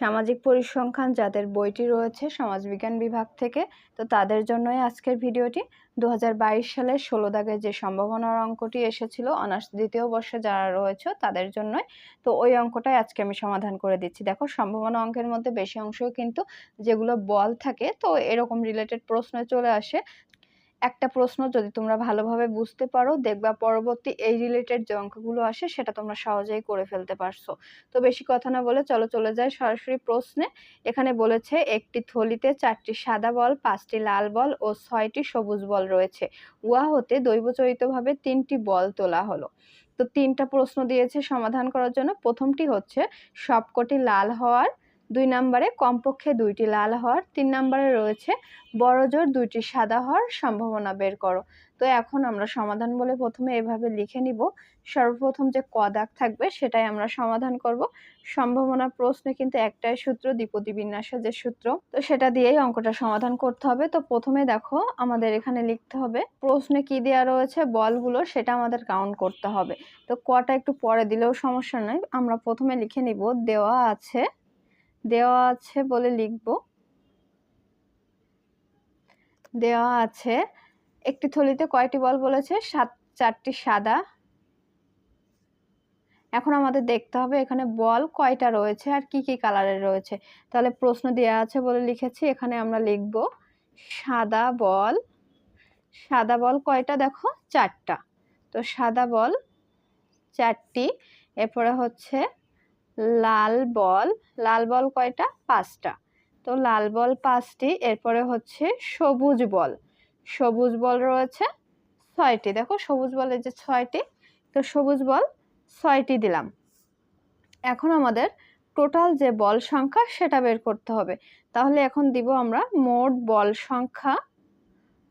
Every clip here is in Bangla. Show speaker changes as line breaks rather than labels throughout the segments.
সামাজিক পরিসংখ্যান যাদের বইটি রয়েছে সমাজবিজ্ঞান বিভাগ থেকে, তো তাদের জন্যই আজকের ভিডিওটি। দু সালের ষোলো দাগের যে সম্ভাবনার অঙ্কটি এসেছিল, অনার্স দ্বিতীয় বর্ষে যারা রয়েছে তাদের জন্যই, তো ওই অঙ্কটাই আজকে আমি সমাধান করে দিচ্ছি। দেখো, সম্ভাবনা অঙ্কের মধ্যে বেশি অংশও কিন্তু যেগুলো বল থাকে, তো এরকম রিলেটেড প্রশ্ন চলে আসে একটা প্রশ্ন যদি তোমরা ভালোভাবে বুঝতে পারো, দেখবা পরবর্তী এই রিলেটেড যে অঙ্কগুলো আসে, সেটা তোমরা সহজেই করে ফেলতে পারছ। তো বেশি কথা না বলে চলো চলে যাই সরাসরি প্রশ্নে। এখানে বলেছে, একটি থলিতে চারটি সাদা বল, পাঁচটি লাল বল ও ছয়টি সবুজ বল রয়েছে। উহা হতে দৈবচরিতভাবে তিনটি বল তোলা হলো। তো তিনটা প্রশ্ন দিয়েছে সমাধান করার জন্য। প্রথমটি হচ্ছে, সবকটি লাল হওয়ার দুই নম্বরে কমপক্ষে দুইটি লাল হর, তিন নম্বরে রয়েছে বড় জোর, দুইটি সাদা হওয়ার সম্ভাবনা বের করো। তো এখন আমরা সমাধান বলে প্রথমে এভাবে লিখে নিব। সর্বপ্রথম যে ক দাগ থাকবে সেটাই আমরা সমাধান করব। সম্ভাবনা প্রশ্নে কিন্তু একটাই সূত্র, দ্বিপদী বিন্যাসের যে সূত্র, তো সেটা দিয়েই অঙ্কটা সমাধান করতে হবে। তো প্রথমে দেখো আমাদের এখানে লিখতে হবে, প্রশ্নে কি দেওয়া রয়েছে, বলগুলো সেটা আমাদের কাউন্ট করতে হবে। তো কটা একটু পরে দিলেও সমস্যা নয় আমরা প্রথমে লিখে নিব, দেওয়া আছে দেওয়া আছে বলে লিখব। দেওয়া আছে, একটি থলিতে কয়টি বল বলেছে? সাত, চারটি সাদা। এখন আমাদের দেখতে হবে এখানে বল কয়টা রয়েছে আর কি কি কালারের রয়েছে। তাহলে প্রশ্ন দেওয়া আছে বলে লিখেছি, এখানে আমরা লিখব সাদা বল। সাদা বল কয়টা দেখো? চারটা। তো সাদা বল চারটি, এরপরে হচ্ছে লাল বল লাল বল কয়টা? পাঁচটা। তো লাল বল পাঁচটি, এরপরে হচ্ছে সবুজ বল। সবুজ বল রয়েছে ছয়টি। দেখো সবুজ বলের যে ছয়টি। তো সবুজ বল ছয়টি দিলাম। এখন আমাদের টোটাল যে বল সংখ্যা সেটা বের করতে হবে। তাহলে এখন দিব আমরা মোট বল সংখ্যা।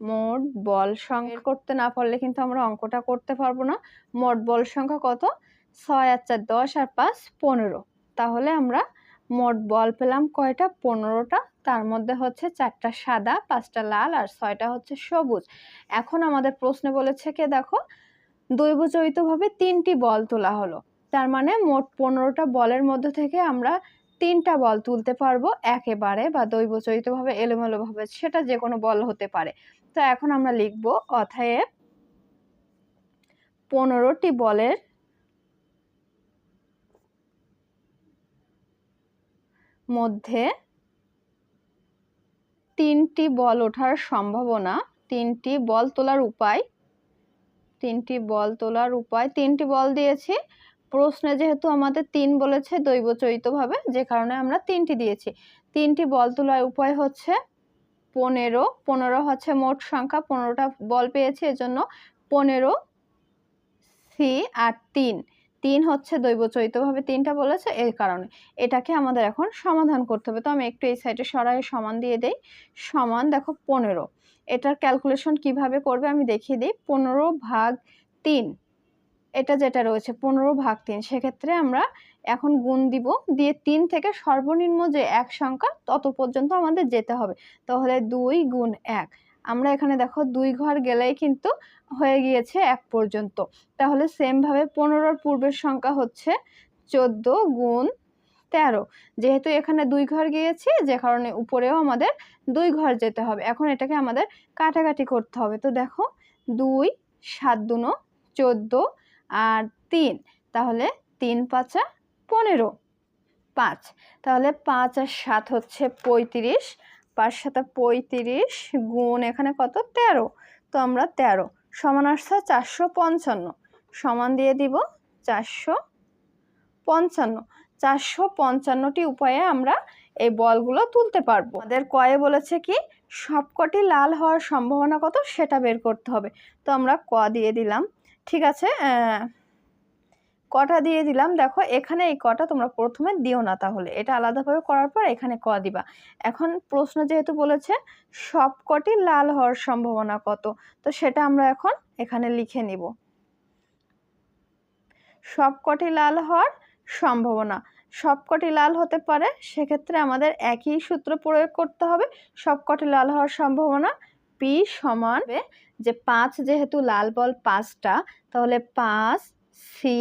মোট বল সংখ্যা করতে না পারলে কিন্তু আমরা অঙ্কটা করতে পারব না। মোট বল সংখ্যা কত? ছয় আর চার দশ আর পাঁচ পনেরো। তাহলে আমরা মোট বল পেলাম কয়টা? পনেরোটা। তার মধ্যে হচ্ছে চারটা সাদা, পাঁচটা লাল আর ছয়টা হচ্ছে সবুজ। এখন আমাদের প্রশ্নে বলেছে কে দেখো? দৈবচরিতভাবে তিনটি বল তোলা হলো। তার মানে মোট পনেরোটা বলের মধ্যে থেকে আমরা তিনটা বল তুলতে পারব একেবারে বা দৈবচরিতভাবে, এলোমেলোভাবে, সেটা যে কোনো বল হতে পারে। তো এখন আমরা লিখব অথায় পনেরোটি বলের মধ্যে তিনটি বল ওঠার সম্ভাবনা, তিনটি বল তোলার উপায়, তিনটি বল তোলার উপায়, তিনটি বল দিয়েছি। প্রশ্নে যেহেতু আমাদের তিন বলেছে দৈবচরিতভাবে, যে কারণে আমরা তিনটি দিয়েছি। তিনটি বল তোলার উপায় হচ্ছে পনেরো পনেরো হচ্ছে মোট সংখ্যা, পনেরোটা বল পেয়েছি, এজন্য পনেরো, সি আর তিন। তিন হচ্ছে দৈবচরিতভাবে তিনটা বলেছে এই কারণে। এটাকে আমাদের এখন সমাধান করতে হবে। তো আমি একটু এই সাইডে সরাই, সমান দিয়ে দেই। সমান দেখো পনেরো। এটার ক্যালকুলেশন কীভাবে করবে আমি দেখিয়ে দিই। পনেরো ভাগ তিন, এটা যেটা রয়েছে, পনেরো ভাগ তিন। সেক্ষেত্রে আমরা এখন গুণ দিব, দিয়ে তিন থেকে সর্বনিম্ন যে এক সংখ্যা, তত পর্যন্ত আমাদের যেতে হবে। তাহলে দুই গুণ এক। আমরা এখানে দেখো দুই ঘর গেলেই কিন্তু হয়ে গিয়েছে এক পর্যন্ত। তাহলে সেমভাবে পনেরোর পূর্বের সংখ্যা হচ্ছে চোদ্দ গুণ তেরো। যেহেতু এখানে দুই ঘর গিয়েছি, যে কারণে উপরেও আমাদের দুই ঘর যেতে হবে। এখন এটাকে আমাদের কাটাকাটি করতে হবে। তো দেখো দুই, সাত দুনো চোদ্দ আর তিন। তাহলে তিন পাঁচা পনেরো। পাঁচ। তাহলে পাঁচ আর সাত হচ্ছে পঁয়ত্রিশ। পাঁচ সাথে পঁয়ত্রিশ গুণ এখানে কত? তেরো। তো আমরা তেরো। সমান আসছে চারশো পঞ্চান্ন। সমান দিয়ে দিব চারশো পঞ্চান্ন। চারশো পঞ্চান্নটি উপায়ে আমরা এই বলগুলো তুলতে পারব। আমাদের কয়ে বলেছে কি, সবকটি লাল হওয়ার সম্ভাবনা কত? সেটা বের করতে হবে। তো আমরা ক দিয়ে দিলাম। ঠিক আছে? কটা দিয়ে দিলাম? দেখো, এখানে এই কটা তোমরা প্রথমে দিও না তাহলে। এটা আলাদাভাবে করার পর এখানে ক দিবা। এখন প্রশ্ন যেহেতু বলেছে সবকটি লাল হওয়ার সম্ভাবনা কত? তো সেটা আমরা এখন এখানে লিখে নিব। সবকটি লাল হওয়ার সম্ভাবনা। সবকটি লাল হতে পারে, সেক্ষেত্রে আমাদের একই সূত্র প্রয়োগ করতে হবে। সবকটি লাল হওয়ার সম্ভাবনা পি সমান যে পাঁচ যেহেতু লাল বল পাঁচটা, তাহলে পাঁচ, সি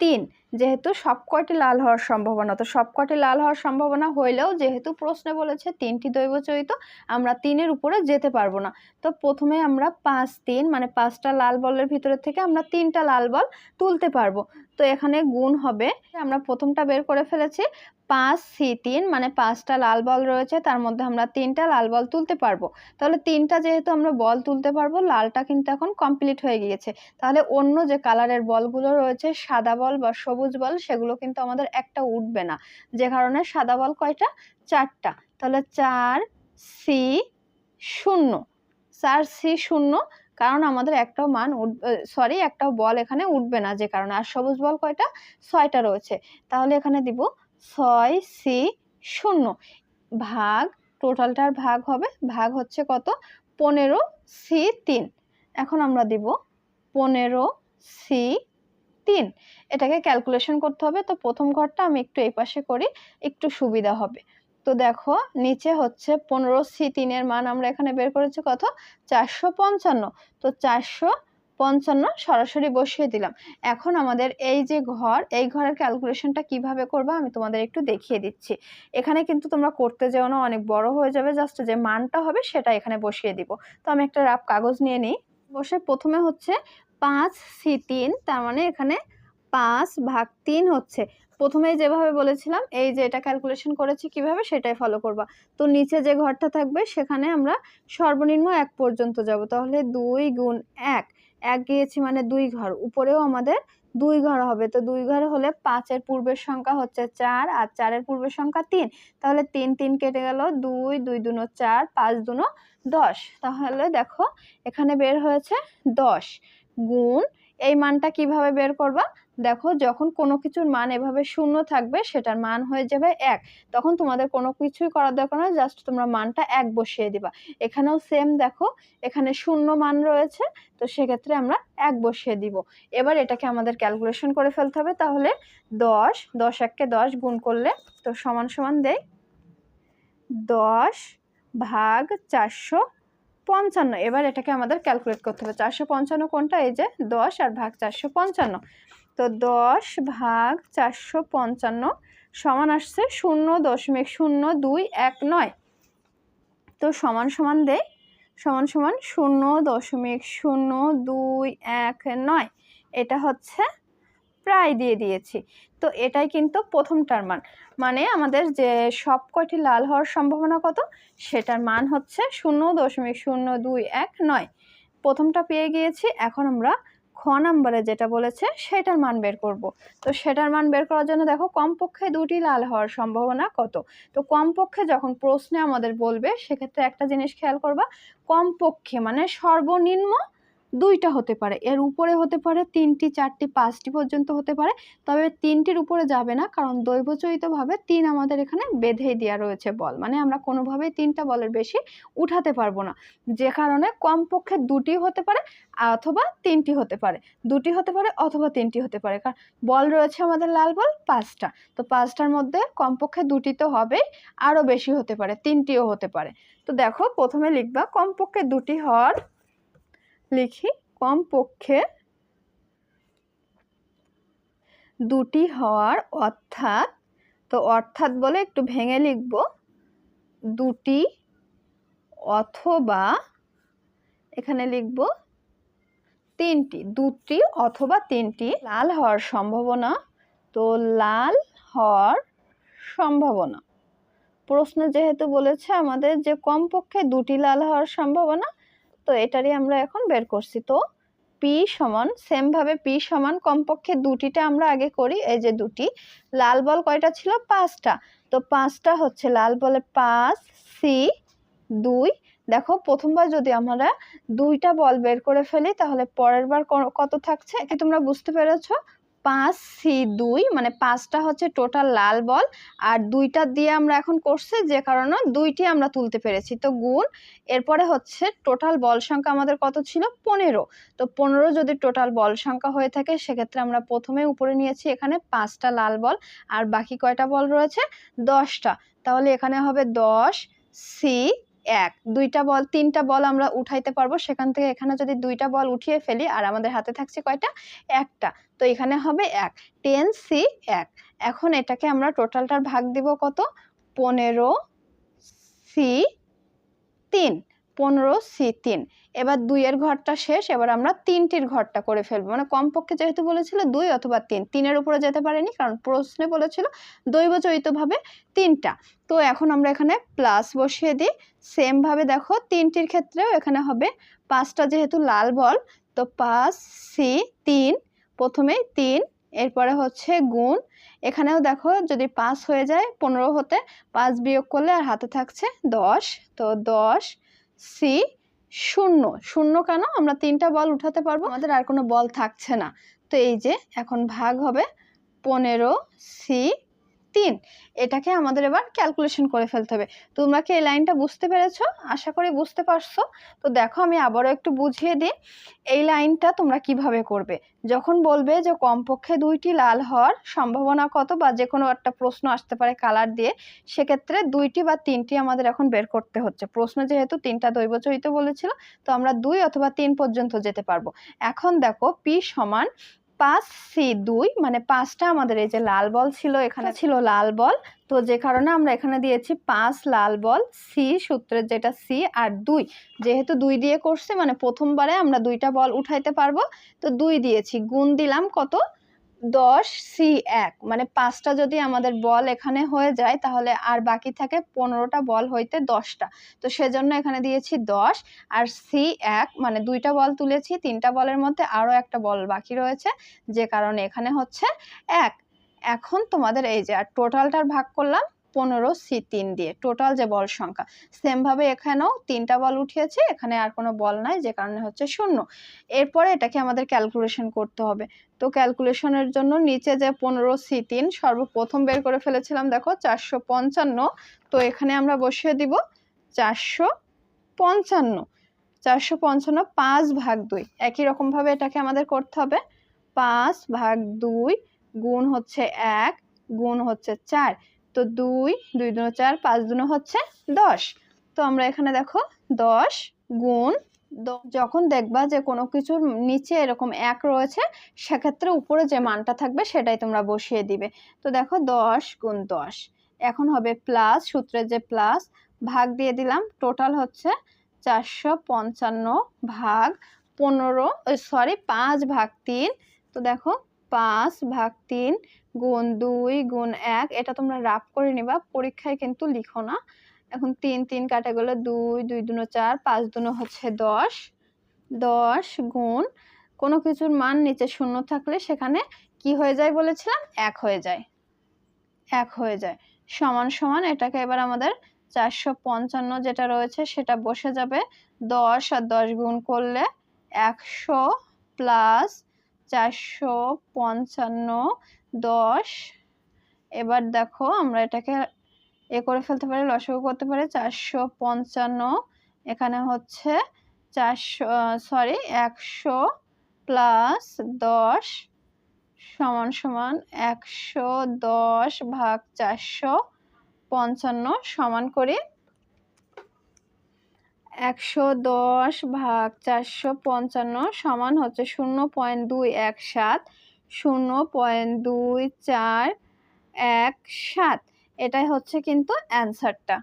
তিন যেহেতু সব কয়টি লাল হওয়ার সম্ভাবনা, তো সব কয়টি লাল হওয়ার সম্ভাবনা হইলেও যেহেতু প্রশ্নে বলেছে তিনটি দৈবচরিত আমরা তিনের উপরে যেতে পারব না। তো প্রথমে আমরা পাঁচ, তিন মানে পাঁচটা লাল বলের ভিতরে থেকে আমরা তিনটা লাল বল তুলতে পারব। তো এখানে গুণ হবে, আমরা প্রথমটা বের করে ফেলেছি, পাঁচ, সি, তিন মানে পাঁচটা লাল বল রয়েছে, তার মধ্যে আমরা তিনটা লাল বল তুলতে পারব। তাহলে তিনটা যেহেতু আমরা বল তুলতে পারব, লালটা কিন্তু এখন কমপ্লিট হয়ে গিয়েছে। তাহলে অন্য যে কালারের বলগুলো রয়েছে, সাদা বল বা সবুজ বল, সেগুলো কিন্তু আমাদের একটা উঠবে না। যে কারণে সাদা বল কয়টা? চারটা। তাহলে চার সি শূন্য। চার সি শূন্য, কারণ আমাদের একটাও মান সরি একটাও বল এখানে উঠবে না, যে কারণে। আর সবুজ বল কয়টা? ছয়টা রয়েছে। তাহলে এখানে দিব ছয় সি শূন্য। ভাগ, টোটালটার ভাগ হবে, ভাগ হচ্ছে কত? পনেরো সি তিন। এখন আমরা দিব পনেরো সি তিন, এটাকে ক্যালকুলেশন করতে হবে। তো প্রথম ঘরটা আমি একটু এই পাশে করি, একটু সুবিধা হবে। তো দেখো, নিচে হচ্ছে পনেরো সি তিনের মান আমরা এখানে বের করেছি কত? চারশো পঞ্চান্ন। তো চারশো পঞ্চান্ন সরাসরি বসিয়ে দিলাম। এখন আমাদের এই যে ঘর, এই ঘরের ক্যালকুলেশনটা কীভাবে করবে আমি তোমাদের একটু দেখিয়ে দিচ্ছি। এখানে কিন্তু তোমরা করতে যেও না, অনেক বড় হয়ে যাবে। জাস্ট যে মানটা হবে সেটা এখানে বসিয়ে দিব। তো আমি একটা রাপ কাগজ নিয়ে নিই। বসে প্রথমে হচ্ছে পাঁচ সি তিন, তার মানে এখানে পাঁচ ভাগ তিন হচ্ছে। প্রথমে যেভাবে বলেছিলাম, এই যে এটা ক্যালকুলেশন করেছি কীভাবে, সেটাই ফলো করবা। তো নিচে যে ঘরটা থাকবে, সেখানে আমরা সর্বনিম্ন এক পর্যন্ত যাব। তাহলে দুই গুণ এক এক গিয়েছি মানে দুই ঘর। উপরেও আমাদের দুই ঘর হবে। তো দুই ঘর হলে পাঁচের পূর্বের সংখ্যা হচ্ছে চার, আর চারের পূর্বের সংখ্যা তিন। তাহলে তিন তিন কেটে গেল দুই দুই দুনো চার, পাঁচ দুনো দশ। তাহলে দেখো, এখানে বের হয়েছে দশ। গুণ, এই মানটা কীভাবে বের করবা? দেখো, যখন কোনো কিছুর মান এভাবে শূন্য থাকবে, সেটার মান হয়ে যাবে এক। তখন তোমাদের কোনো কিছুই করার দরকার নয় জাস্ট তোমরা মানটা এক বসিয়ে দিবা। এখানেও সেম দেখো, এখানে শূন্য মান রয়েছে, তো সেক্ষেত্রে আমরা এক বসিয়ে দিব। এবার এটাকে আমাদের ক্যালকুলেশন করে ফেলতে হবে, তাহলে দশ দশ এককে দশ গুণ করলে তো সমান সমান দেয় দশ ভাগ চারশো পঞ্চান্ন। এবার এটাকে আমাদের ক্যালকুলেট করতে হবে। চারশো পঞ্চান্ন কোনটা? এই যে দশ আর ভাগ চারশো পঞ্চান্ন। তো দশ ভাগ চারশো পঞ্চান্ন সমান আসছে শূন্য দশমিক শূন্য দুই এক নয়। তো সমান সমান দেয় সমান সমান শূন্য দশমিক শূন্য দুই এক নয়। এটা হচ্ছে প্রায় দিয়ে দিয়েছি। তো এটাই কিন্তু প্রথমটার মান। মানে আমাদের যে সব কয়টি লাল হওয়ার সম্ভাবনা কত? সেটার মান হচ্ছে শূন্য দশমিক শূন্য দুই এক নয়। প্রথমটা পেয়ে গিয়েছি, এখন আমরা খ নাম্বারে যেটা বলেছে সেটার মান বের করব। তো সেটার মান বের করার জন্য দেখো, কমপক্ষে দুটি লাল হওয়ার সম্ভাবনা কত? তো কমপক্ষে যখন প্রশ্নে আমাদের বলবে, সেক্ষেত্রে একটা জিনিস খেয়াল করবা, কমপক্ষে মানে সর্বনিম্ন দুইটা হতে পারে। এর উপরে হতে পারে তিনটি, চারটি, পাঁচটি পর্যন্ত হতে পারে। তবে তিনটির উপরে যাবে না, কারণ দৈবচরিতভাবে তিন আমাদের এখানে বেঁধেই দেওয়া রয়েছে বল। মানে আমরা কোনোভাবেই তিনটা বলের বেশি উঠাতে পারব না। যে কারণে কমপক্ষে দুটি হতে পারে অথবা তিনটি হতে পারে। দুটি হতে পারে অথবা তিনটি হতে পারে। কারণ বল রয়েছে আমাদের লাল বল পাঁচটা। তো পাঁচটার মধ্যে কমপক্ষে দুটি তো হবেই, আরও বেশি হতে পারে, তিনটিও হতে পারে। তো দেখো, প্রথমে লিখবা কমপক্ষে দুটি হওয়ার লিখি কমপক্ষে দুটি হওয়ার অর্থাৎ, তো অর্থাৎ বলে একটু ভেঙে লিখব, দুটি অথবা এখানে লিখব তিনটি, দুটি অথবা তিনটি লাল হওয়ার সম্ভাবনা, তো লাল হওয়ার সম্ভাবনা। প্রশ্নে যেহেতু বলেছে আমাদের যে কমপক্ষে দুটি লাল হওয়ার সম্ভাবনা তো এটারই আমরা এখন বের করছি। তো পি সমান সেমভাবে পি সমান কমপক্ষে দুটিটা আমরা আগে করি, এই যে দুটি। লাল বল কয়টা ছিল? পাঁচটা। তো পাঁচটা হচ্ছে লাল বলে পাঁচ সি দুই। দেখো, প্রথমবার যদি আমরা দুইটা বল বের করে ফেলি, তাহলে পরের বার কত থাকছে? তোমরা বুঝতে পেরেছ? পাঁচ, সি, দুই মানে পাঁচটা হচ্ছে টোটাল লাল বল। আর দুইটা দিয়ে আমরা এখন করছি যে কারণে দুইটি আমরা তুলতে পেরেছি। তো গুণ, এরপরে হচ্ছে টোটাল বল সংখ্যা আমাদের কত ছিল? পনেরো। তো পনেরো যদি টোটাল বল সংখ্যা হয়ে থাকে, সেক্ষেত্রে আমরা প্রথমে উপরে নিয়েছি এখানে পাঁচটা লাল বল, আর বাকি কয়টা বল রয়েছে? দশটা। তাহলে এখানে হবে দশ, সি এক, দুইটা বল, তিনটা বল আমরা উঠাইতে পারব। সেখান থেকে এখানে যদি দুইটা বল উঠিয়ে ফেলি, আর আমাদের হাতে থাকছে কয়টা? একটা। তো এখানে হবে এক টেন সি এক। এখন এটাকে আমরা টোটালটার ভাগ দিব কত? পনেরো সি তিন। পনেরো, সি তিন। এবার দুইয়ের ঘরটা শেষ, এবার আমরা তিনটির ঘরটা করে ফেলব। মানে কমপক্ষে যেহেতু বলেছিল দুই অথবা তিন, তিনের উপরে যেতে পারেনি, কারণ প্রশ্নে বলেছিল দৈবচরিতভাবে তিনটা। তো এখন আমরা এখানে প্লাস বসিয়ে দিই। সেমভাবে দেখো, তিনটির ক্ষেত্রেও এখানে হবে পাঁচটা যেহেতু লাল বল, তো পাঁচ, সি, তিন প্রথমেই তিন, এরপরে হচ্ছে গুণ। এখানেও দেখো যদি পাঁচ হয়ে যায় পনেরো হতে, পাঁচ বিয়োগ করলে আর হাতে থাকছে দশ। তো দশ সি শূন্য। শূন্য কেন? আমরা তিনটা বল উঠাতে পারব। আমাদের আর কোনো বল থাকছে না। তো এই যে, এখন ভাগ হবে পনেরো সি তিন, এটাকে আমাদের এবার ক্যালকুলেশন করে ফেলতে হবে। তোমরা কি এই লাইনটা বুঝতে পেরেছ? আশা করি বুঝতে পারছ। তো দেখো, আমি আবারও একটু বুঝিয়ে দিই, এই লাইনটা তোমরা কীভাবে করবে? যখন বলবে যে কমপক্ষে দুইটি লাল হওয়ার সম্ভাবনা কত বা যে কোনো একটা প্রশ্ন আসতে পারে কালার দিয়ে, সেক্ষেত্রে দুইটি বা তিনটি আমাদের এখন বের করতে হচ্ছে। প্রশ্ন যেহেতু তিনটা দৈবচরিত বলেছিল, তো আমরা দুই অথবা তিন পর্যন্ত যেতে পারব। এখন দেখো, পি সমান পাঁচ সি দুই মানে পাঁচটা আমাদের এই যে লাল বল ছিল এখানে ছিল লাল বল। তো যে কারণে আমরা এখানে দিয়েছি পাঁচ লাল বল সি সূত্রের যেটা সি আর দুই। যেহেতু দুই দিয়ে করছে মানে প্রথমবারে আমরা দুইটা বল উঠাইতে পারব তো দুই দিয়েছি। গুণ দিলাম কত? দশ, সি এক। মানে পাঁচটা যদি আমাদের বল এখানে হয়ে যায়, তাহলে আর বাকি থাকে পনেরোটা বল হইতে দশটা। তো সেজন্য এখানে দিয়েছি দশ আর সি এক মানে দুইটা বল তুলেছি, তিনটা বলের মধ্যে আরও একটা বল বাকি রয়েছে, যে কারণে এখানে হচ্ছে এক। এখন তোমাদের এই যে, আর টোটালটার ভাগ করলাম পনেরো সি তিন দিয়ে টোটাল যে বল সংখ্যা। সেমভাবে এখানেও তিনটা বল উঠিয়েছে, এখানে আর কোনো বল নাই, যে কারণে হচ্ছে শূন্য। এরপরে এটাকে আমাদের ক্যালকুলেশন করতে হবে। তো ক্যালকুলেশনের জন্য নিচে যে পনেরো সি তিন, সর্বপ্রথম বের করে ফেলেছিলাম, দেখো, চারশো পঞ্চান্ন। তো এখানে আমরা বসিয়ে দিব চারশো পঞ্চান্ন। চারশো পঞ্চান্ন পাঁচ ভাগ দুই, একই রকমভাবে এটাকে আমাদের করতে হবে। পাঁচ ভাগ দুই গুণ হচ্ছে এক, গুণ হচ্ছে চার। তো দুই দুই দুনো চার, পাঁচ দুনো হচ্ছে দশ। তো আমরা এখানে দেখো দশ গুণ যখন দেখবা যে কোনো কিছুর নিচে এরকম এক রয়েছে, সেক্ষেত্রে উপরে যে মানটা থাকবে সেটাই তোমরা বসিয়ে দিবে। তো দেখো দশ গুণ দশ। এখন হবে প্লাস, সূত্রের যে প্লাস, ভাগ দিয়ে দিলাম, টোটাল হচ্ছে চারশো পঞ্চান্ন ভাগ পনেরো সরি, পাঁচ ভাগ তিন। তো দেখো পাঁচ ভাগ তিন গুণ দুই গুণ এক, এটা তোমরা রাফ করে নিবা, পরীক্ষায় কিন্তু লিখো না। এখন তিন তিন কাটে গেলে দুই দুই দুনো চার, পাঁচ দুনো হচ্ছে দশ। দশ গুণ, কোনো কিছুর মান নিচে শূন্য থাকলে সেখানে কি হয়ে যায় বলেছিলাম? এক হয়ে যায়। এক হয়ে যায়। সমান সমান এটাকে এবার আমাদের চারশো পঞ্চান্ন যেটা রয়েছে সেটা বসে যাবে। দশ আর দশ গুণ করলে একশো প্লাস চারশো পঞ্চান্ন দশ। এবার দেখো আমরা এটাকে এ করে ফেলতে পারি, লসাগু করতে পারি চারশো পঞ্চান্ন। এখানে হচ্ছে চারশো সরি একশো প্লাস দশ সমান সমান একশো দশ ভাগ চারশো পঞ্চান্ন সমান করি একশো দশ ভাগ চারশো পঞ্চান্ন সমান হচ্ছে শূন্য পয়েন্ট দুই এক সাত। শূন্য পয়েন্ট দুই চার এক সাত। এটাই হচ্ছে কিন্তু অ্যান্সারটা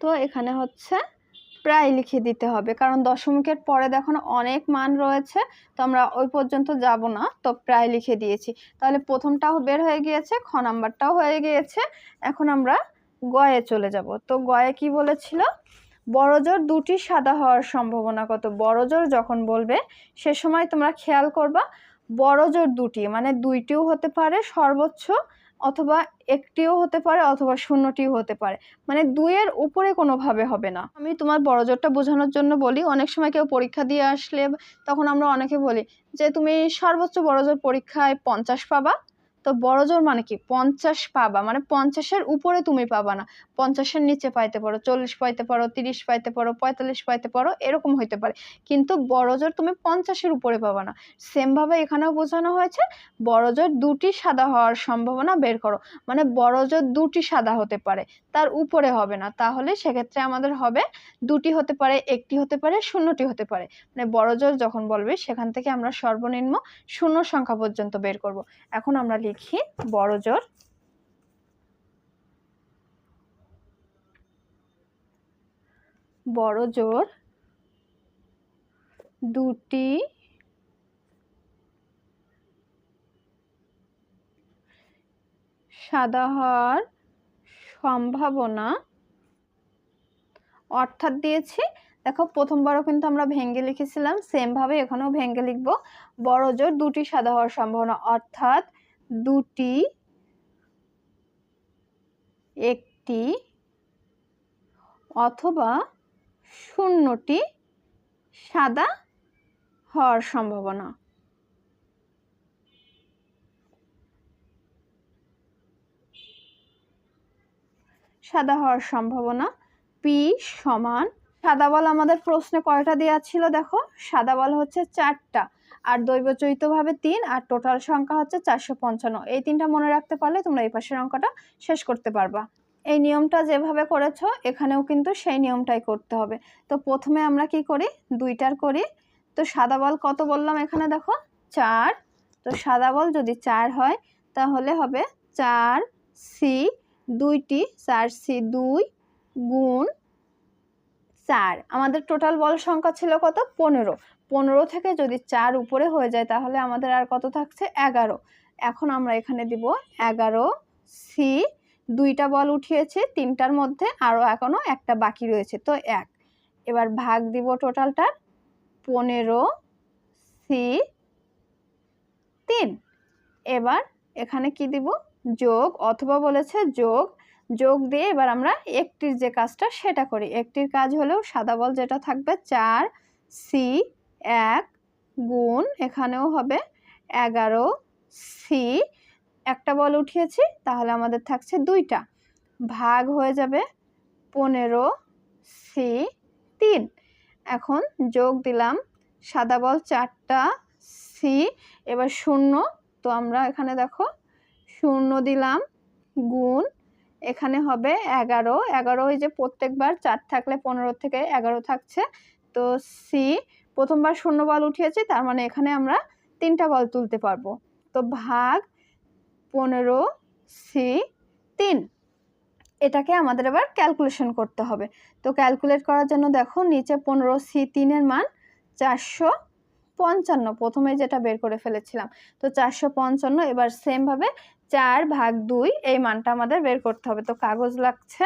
তো এখানে হচ্ছে প্রায় লিখে দিতে হবে, কারণ দশমিকের পরে দেখুন অনেক মান রয়েছে, তো আমরা ওই পর্যন্ত যাব না, তো প্রায় লিখে দিয়েছি। তাহলে প্রথমটাও বের হয়ে গিয়েছে, খ নাম্বারটাও হয়ে গিয়েছে, এখন আমরা গয়ে চলে যাব। তো গয়ে কি বলেছিল? বড়জোর দুটি সাদা হওয়ার সম্ভাবনা কত? বড়জোর যখন বলবে, সে সময় তোমরা খেয়াল করবা বড়জোর দুটি মানে দুইটিও হতে পারে সর্বোচ্চ অথবা একটিও হতে পারে অথবা শূন্যটিও হতে পারে। মানে দুইয়ের উপরে কোনোভাবে হবে না। আমি তোমার বড় জোরটা বোঝানোর জন্য বলি, অনেক সময় কেউ পরীক্ষা দিয়ে আসলে তখন আমরা অনেকে বলি যে, তুমি সর্বোচ্চ বড় জোর পরীক্ষায় পঞ্চাশ পাবা। তো বড় জোর মানে কি? পঞ্চাশ পাবা মানে পঞ্চাশের উপরে তুমি পাবা না। পঞ্চাশের নিচে পাইতে পারো, চল্লিশ পাইতে পারো, তিরিশ পাইতে পারো, পঁয়তাল্লিশ পাইতে পারো, এরকম হইতে পারে। কিন্তু বড় জোর তুমি পঞ্চাশের উপরে পাবা না। সেমভাবে এখানেও বোঝানো হয়েছে, বড় জোর দুটি সাদা হওয়ার সম্ভাবনা বের করো। মানে বড় জোর দুটি সাদা হতে পারে, তার উপরে হবে না। তাহলে সেক্ষেত্রে আমাদের হবে, দুটি হতে পারে, একটি হতে পারে, শূন্যটি হতে পারে। মানে বড় জোর যখন বলবে, সেখান থেকে আমরা সর্বনিম্ন শূন্য সংখ্যা পর্যন্ত বের করব। এখন আমরা লিখি, বড় জোর। বড় জোর। দুটি। সাদা হওয়ার সম্ভাবনা। অর্থাৎ দিয়েছি। দেখো, প্রথমবারও কিন্তু আমরা ভেঙ্গে লিখেছিলাম সেমভাবে এখানেও ভেঙ্গে লিখব। বড় জোর, দুটি সাদা হওয়ার সম্ভাবনা। অর্থাৎ দুটি, একটি অথবা শূন্যটি সাদা হওয়ার সম্ভাবনা। সাদা হওয়ার সম্ভাবনা পি সমান, সাদা বল আমাদের প্রশ্নে কয়টা দেওয়া ছিল দেখো? সাদা বল হচ্ছে চারটা। আর দৈবচৈতভাবে তিন, আর টোটাল সংখ্যা হচ্ছে চারশো পঞ্চান্ন। এই তিনটা মনে রাখতে পারলে তোমরা এই পাশের অঙ্কটা শেষ করতে পারবা। এই নিয়মটা যেভাবে করেছ, এখানেও কিন্তু সেই নিয়মটাই করতে হবে। তো প্রথমে আমরা কি করি? দুইটার করি। তো সাদা বল কত বললাম এখানে দেখো? চার। তো সাদা বল যদি চার হয়, তাহলে হবে চার সি দুইটি, চার সি দুই গুণ চার। আমাদের টোটাল বল সংখ্যা ছিল কত? পনেরো। পনেরো থেকে যদি চার উপরে হয়ে যায়, তাহলে আমাদের আর কত থাকছে? এগারো। এখন আমরা এখানে দিব এগারো সি দুইটা বল উঠিয়েছে, তিনটার মধ্যে আরও এখনও একটা বাকি রয়েছে, তো এক। এবার ভাগ দিব টোটালটার, পনেরো সি তিন। এবার এখানে কি দিব? যোগ, অথবা বলেছে যোগ। যোগ দিয়ে এবার আমরা একটির যে কাজটা সেটা করি। একটির কাজ হলেও সাদা বল যেটা থাকবে, চার সি এক গুণ এখানেও হবে এগারো সি একটা বল উঠিয়েছি, তাহলে আমাদের থাকছে দুইটা। ভাগ হয়ে যাবে পনেরো সি তিন। এখন যোগ দিলাম, সাদা বল চারটা সি এবার শূন্য। তো আমরা এখানে দেখো, শূন্য দিলাম, গুণ এখানে হবে এগারো। এগারো ওই যে প্রত্যেকবার চার থাকলে পনেরো থেকে এগারো থাকছে। তো সি প্রথমবার শূন্য বল উঠিয়েছি, তার মানে এখানে আমরা তিনটা বল তুলতে পারব। তো ভাগ পনেরো সি তিন, এটাকে আমাদের এবার ক্যালকুলেশন করতে হবে। তো ক্যালকুলেট করার জন্য দেখো, নিচে পনেরো সি তিনের মান চারশো পঞ্চান্ন, প্রথমে যেটা বের করে ফেলেছিলাম। তো চারশো পঞ্চান্ন, এবার সেমভাবে চার ভাগ দুই, এই মানটা আমাদের বের করতে হবে। তো কাগজ লাগছে,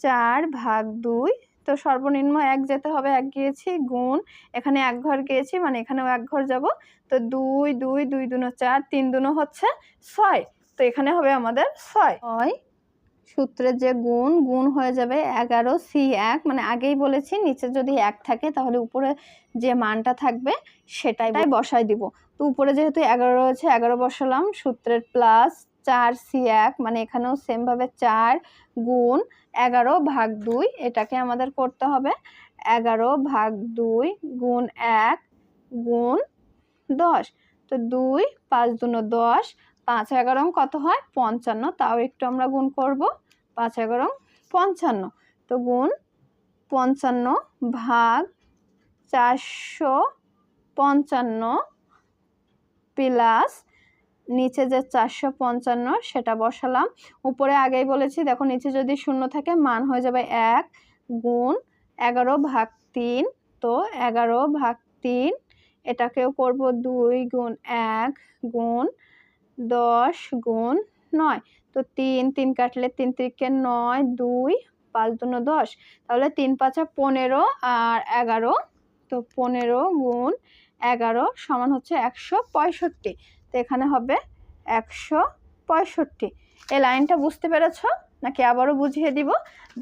চার ভাগ দুই তো সর্বনিম্ন এক যেতে হবে এক গিয়েছি গুণ। এখানে এক ঘর গিয়েছি মানে এখানেও এক ঘর যাব। তো দুই দুই দুই দুনো চার তিন দুনো হচ্ছে ছয়। তো এখানে হবে আমাদের ছয়। ছয়। সূত্রের যে গুণ গুণ হয়ে যাবে এগারো সি এক। মানে আগেই বলেছি নিচে যদি এক থাকে তাহলে উপরে যে মানটা থাকবে সেটাই বসাই দিব। তো উপরে যেহেতু এগারো রয়েছে এগারো বসালাম সূত্রের প্লাস চার সি এক মানে এখানেও সেমভাবে চার গুণ এগারো ভাগ দুই, এটাকে আমাদের করতে হবে এগারো ভাগ দুই গুণ এক গুণ দশ। তো দুই পাঁচ দুনো দশ, পাঁচ এগারো কত হয়? পঞ্চান্ন, তাও একটু আমরা গুণ করব। পাঁচ এগারো পঞ্চান্ন। তো গুণ পঞ্চান্ন ভাগ চারশো পঞ্চান্ন প্লাস নিচে যে চারশো পঞ্চান্ন সেটা বসালাম। উপরে আগেই বলেছি, দেখো নিচে যদি শূন্য থাকে, মান হয়ে যাবে এক গুণ এগারো ভাগ তিন। তো এগারো ভাগ তিন, এটাকেও করব দুই গুণ এক গুণ দশ গুণ নয়। তো তিন তিন কাটলে তিন তিরিকে নয়, দুই পাঁচ দুনো দশ। তাহলে তিন পাঁচা পনেরো আর এগারো, তো পনেরো গুণ এগারো সমান হচ্ছে একশো পঁয়ষট্টি। তো এখানে হবে একশো পঁয়ষট্টি। এই লাইনটা বুঝতে পেরেছ? নাকি আবারও বুঝিয়ে দিব?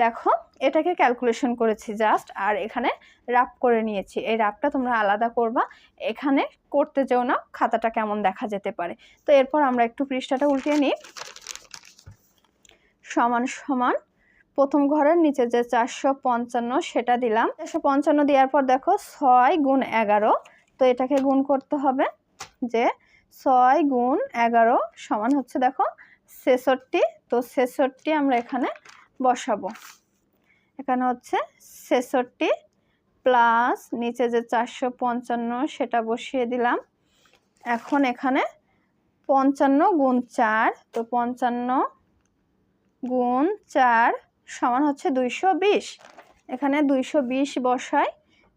দেখো, এটাকে ক্যালকুলেশন করেছি জাস্ট আর এখানে রাপ করে নিয়েছি। এই রাপটা তোমরা আলাদা করবা। এখানে করতে যেও না, খাতাটা কেমন দেখা যেতে পারে। তো এরপর আমরা একটু পৃষ্ঠাটা উল্টিয়ে নিই। সমান সমান, প্রথম ঘরের নিচে যে চারশো পঞ্চান্ন, সেটা দিলাম। চারশো পঞ্চান্ন দেওয়ার পর দেখো ছয় গুণ এগারো, তো এটাকে গুণ করতে হবে যে ছয় গুণ এগারো সমান হচ্ছে দেখো ছেষট্টি। তো ছেষট্টি আমরা এখানে বসাবো। এখানে হচ্ছে ছেষট্টি প্লাস নিচে যে চারশো পঞ্চান্ন সেটা বসিয়ে দিলাম। এখন এখানে পঞ্চান্ন গুণ চার, তো পঞ্চান্ন গুণ চার সমান হচ্ছে দুইশো বিশ। এখানে দুইশো বিশ বসাই,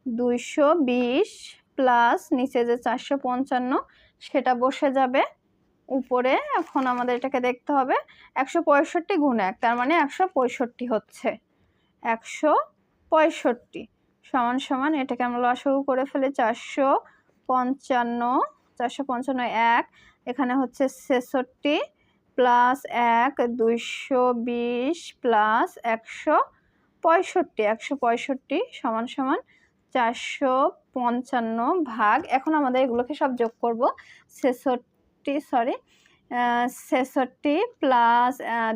দুইশো বিশ প্লাস নিচে যে চারশো পঞ্চান্ন সেটা বসে যাবে। উপরে এখন আমাদের এটাকে দেখতে হবে। একশো পঁয়ষট্টি গুণ এক, তার মানে একশো পঁয়ষট্টি হচ্ছে। একশো পঁয়ষট্টি সমান সমান এটাকে আমরা লসাগু করে ফেলি চারশো পঞ্চান্ন চারশো পঞ্চান্ন এক, এখানে হচ্ছে ছেষট্টি প্লাস এক, দুইশো বিশ প্লাস একশো পঁয়ষট্টি একশো পঁয়ষট্টি সমান সমান চারশো পঞ্চান্ন ভাগ। এখন আমাদের এগুলোকে সব যোগ করব। ছেষট্টি সরি ছেষট্টি প্লাস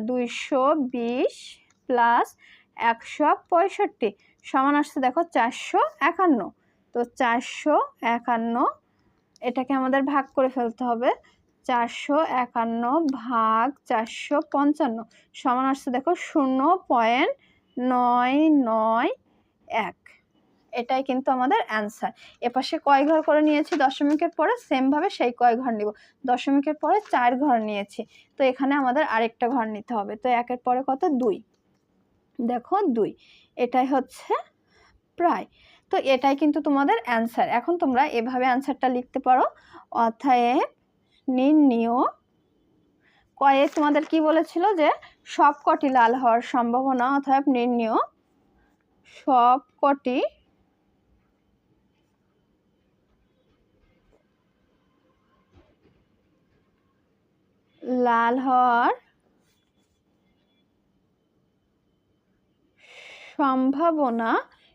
দুইশো বিশ প্লাস একশো পঁয়ষট্টি। সমান আসছে দেখো চারশো একান্ন। তো চারশো একান্ন, এটাকে আমাদের ভাগ করে ফেলতে হবে। চারশো একান্ন ভাগ চারশো পঞ্চান্ন। সমান আসছে দেখো শূন্য পয়েন্ট নয় নয় এক। এটাই কিন্তু আমাদের অ্যান্সার এপাশে কয় ঘর করে নিয়েছি? দশমিকের পরে সেমভাবে সেই কয় ঘর নিব। দশমিকের পরে চার ঘর নিয়েছি। তো এখানে আমাদের আরেকটা ঘর নিতে হবে। তো একের পরে কত? দুই। দেখো, দুই। এটাই হচ্ছে প্রায়। তো এটাই কিন্তু তোমাদের অ্যান্সার এখন তোমরা এভাবে অ্যান্সারটা লিখতে পারো। অথায় নির্ণীয় কয়ে তোমাদের কি বলেছিল যে, সবকটি লাল হওয়ার সম্ভাবনা। অথবা নির্ণীয় সবকটি লাল হওয়ার সম্ভাবনা,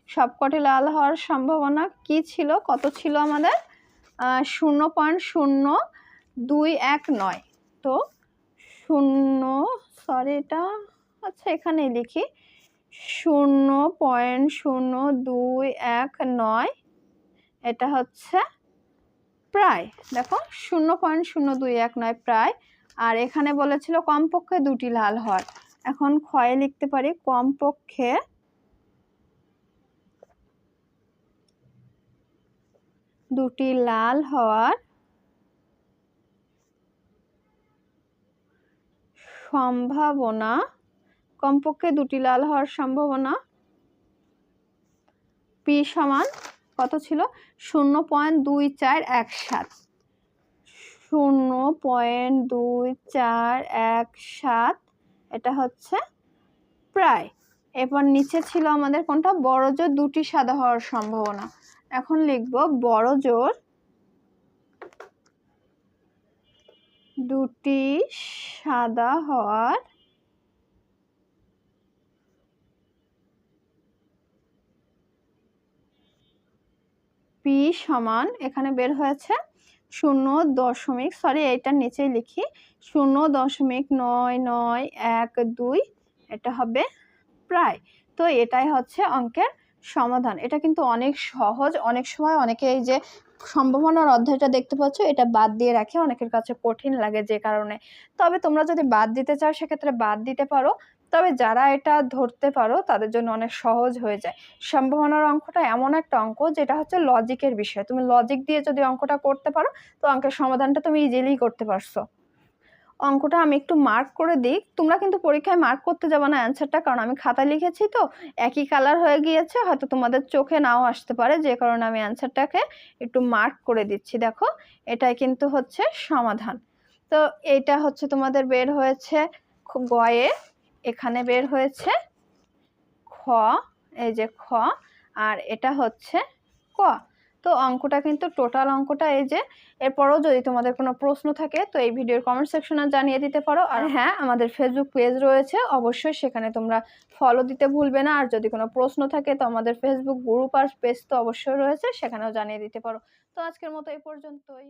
সবকটি লাল হওয়ার সম্ভাবনা কি ছিল? কত ছিল আমাদের? শূন্য পয়েন্ট শূন্য দুই এক নয়। তো শূন্য সরি এটা আচ্ছা এখানে লিখি। শূন্য পয়েন্ট শূন্য দুই এক নয়, এটা হচ্ছে প্রায়। দেখো, শূন্য পয়েন্ট শূন্য দুই এক নয়, প্রায়। আর এখানে বলেছিল কমপক্ষে দুটি লাল হওয়ার এখন ক্ষয়ে লিখতে পারি কমপক্ষে দুটি লাল হওয়ার সম্ভাবনা, কমপক্ষে দুটি লাল হওয়ার সম্ভাবনা পি সমান কত ছিল? শূন্য পয়েন্ট দুই চার এক সাত। শূন্য পয়েন্ট দুই চার এক সাত, এটা হচ্ছে প্রায়। এরপর নিচে ছিল আমাদের কোনটা? বড় জোর দুটি সাদা হওয়ার সম্ভাবনা। এখন লিখব বড় জোর দুটি সাদা হওয়ার পি সমান, এখানে বের হয়েছে শূন্য দশমিক সরি এইটার নিচেই লিখি। শূন্য দশমিক নয় নয় এক দুই, এটা হবে প্রায়। তো এটাই হচ্ছে অঙ্কের সমাধান। এটা কিন্তু অনেক সহজ। অনেক সময় অনেকে এই যে সম্ভাবনার অধ্যায়টা দেখতে পাচ্ছ, এটা বাদ দিয়ে রাখে। অনেকের কাছে কঠিন লাগে যে কারণে। তবে তোমরা যদি বাদ দিতে চাও, সেক্ষেত্রে বাদ দিতে পারো। তবে যারা এটা ধরতে পারো, তাদের জন্য অনেক সহজ হয়ে যায়। সম্ভাবনার অঙ্কটা এমন একটা অঙ্ক, যেটা হচ্ছে লজিকের বিষয়। তুমি লজিক দিয়ে যদি অঙ্কটা করতে পারো, তো অঙ্কের সমাধানটা তুমি ইজিলি করতে পারছ। অঙ্কটা আমি একটু মার্ক করে দিই। তোমরা কিন্তু পরীক্ষায় মার্ক করতে যাবে না অ্যান্সারটা কারণ আমি খাতা লিখেছি তো, একই কালার হয়ে গিয়েছে, হয়তো তোমাদের চোখে নাও আসতে পারে, যে কারণে আমি অ্যান্সারটাকে একটু মার্ক করে দিচ্ছি। দেখো, এটাই কিন্তু হচ্ছে সমাধান। তো এইটা হচ্ছে তোমাদের বের হয়েছে গয়ে। এখানে বের হয়েছে খ, এই যে খ, আর এটা হচ্ছে ক। তো অঙ্কটা কিন্তু টোটাল অঙ্কটা এই যে, এরপরও যদি তোমাদের কোনো প্রশ্ন থাকে, তো এই ভিডিওর কমেন্ট সেকশনে জানিয়ে দিতে পারো। আর হ্যাঁ আমাদের ফেসবুক পেজ রয়েছে, অবশ্যই সেখানে তোমরা ফলো দিতে ভুলবে না। আর যদি কোনো প্রশ্ন থাকে, তো আমাদের ফেসবুক গ্রুপ আর পেজ তো অবশ্যই রয়েছে, সেখানেও জানিয়ে দিতে পারো। তো আজকের মতো এই পর্যন্তই।